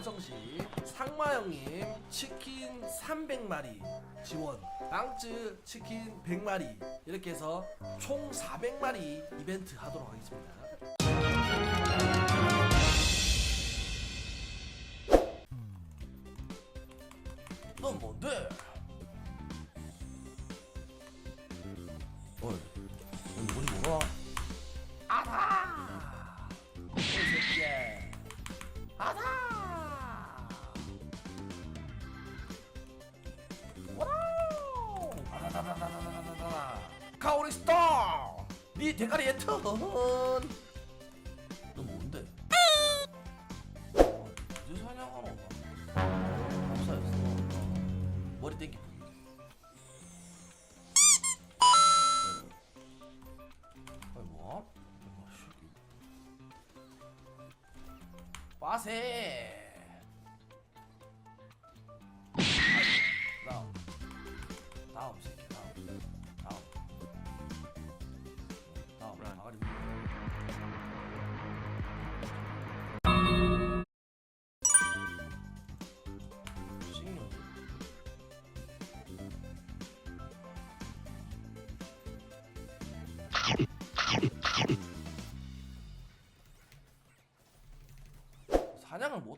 달성시 상마형님 치킨 300마리 지원 빵츠 치킨 100마리 이렇게 해서 총 400마리 이벤트 하도록 하겠습니다 넌 뭔데? 어이 너 누군지 몰라? 타오리 스타! 네 대가리의 턴! 너 뭔데? 이제 사냥하러 가. 감사했어. 머리 땡기. 아이 뭐? 아, 아, 빠세.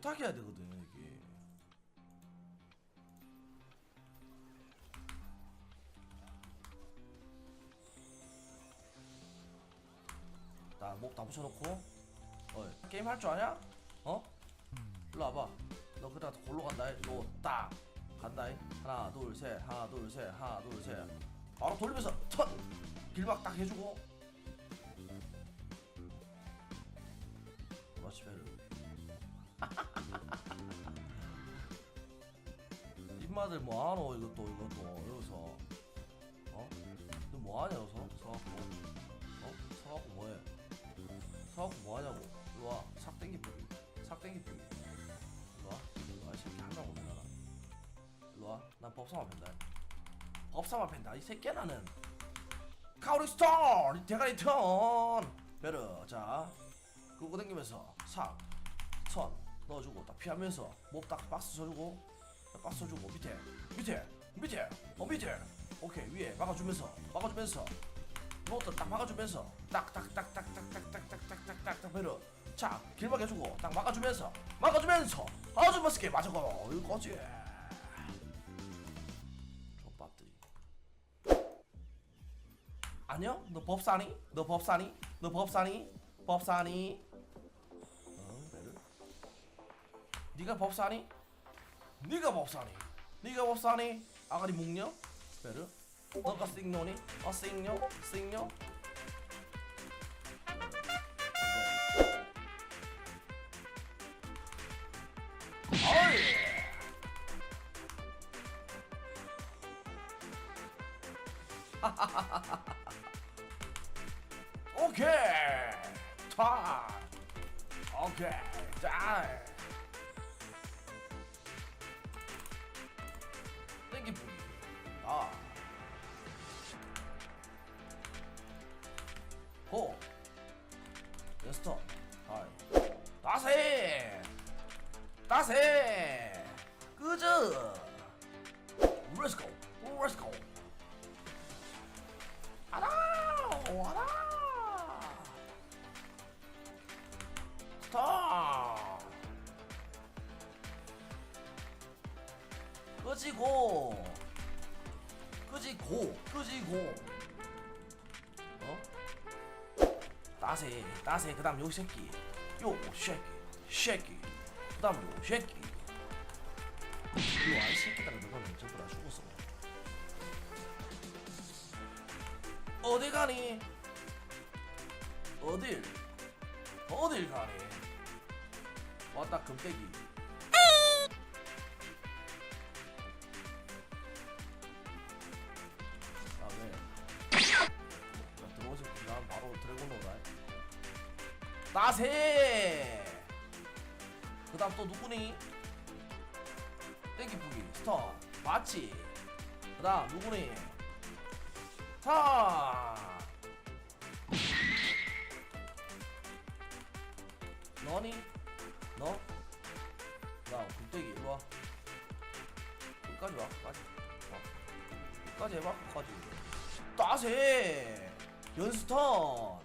못하게 해야 되거든 이게. 나목다 붙여놓고 어 게임 할 줄 아냐? 어? 일로 와봐. 너 그다 골로 간다. 일로 딱 간다. 하나 둘 셋 하나 둘 셋 하나 둘 셋. 바로 돌리면서 턴 길막 딱 해주고. 그렇지 베르 입마들 뭐하노? 이것도 이것도 여기서. 어? 너 뭐하냐 여기서? 서갖고 어? 서갖고 뭐해? 서갖고 뭐하냐고. 일로와. 삭 땡기쁘기 삭 땡기쁘기 일로와. 일로와. 이 새끼 한다고 내가 일로와. 난 법사만 팬다. 법사만 팬다. 이 새끼야 나는. 카우리 스톤! 이 대가리 턴 베르 자. 그거 당기면서 삭 선 넣어주고 딱 피하면서 목딱 박스 쳐주고 쳐주고 밑에 밑에 밑에 어 밑에 오케이 위에 막아주면서 막아주면서 이것도 딱 막아주면서 딱딱딱딱딱딱딱딱딱딱딱 베르 자 길막 해주고 딱 막아주면서 막아주면서 아주 멋있게 맞아고 이거지 족밥들이 안녕? 너 법사니? 너 법사니? 너 법사니? 법사니? 어, 베르? 네가 법사니? 네가 법사니? 네가 법사니? 아가리 묵녀? 베르? 너가 싱노니? 어 싱녀? 싱녀? 오케이 타 오케이 자 하는 게 뭡니까? 고! 여스터 하이 다세! 다세! 끄즈! 렛츠고! 렛츠고! 끄지고. 끄지고. 끄지고. 어? 따세 따세 그 다음 요 새끼 요 새끼 새끼 그 다음 요 새끼 요 아이 새끼들아 너는 전부 다 죽었어 어디 가니 어딜 어딜 가니 왔다 금떼기 나세. 그 다음 또 누구니? 땡기쁘기 스타 맞지? 그 다음 누구니? 타. 너니? 너? 자 굴대기 일로와 끝까지 와 끝까지 와 끝까지 해봐 끝까지 따세 연스턴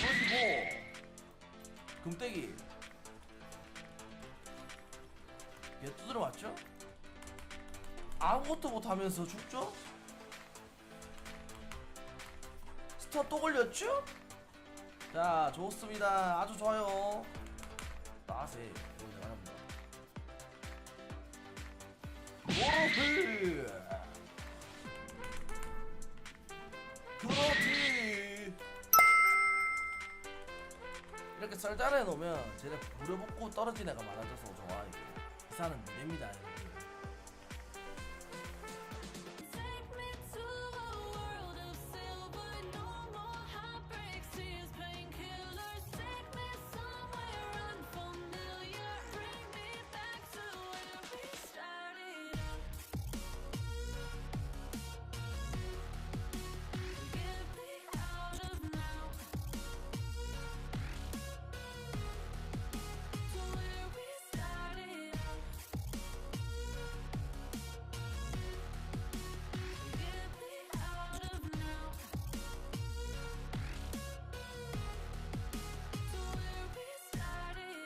그리고 금떼기 얘 두드려 맞죠? 아무것도 못하면서 죽죠? 스턴 또 걸렸죠? 자 좋습니다 아주 좋아요 따세 이거 내가 워러필 그렇지 이렇게 썰자해 놓으면 쟤네 부려먹고 떨어진 애가 많아져서 좋아 이게 기사는 무대입니다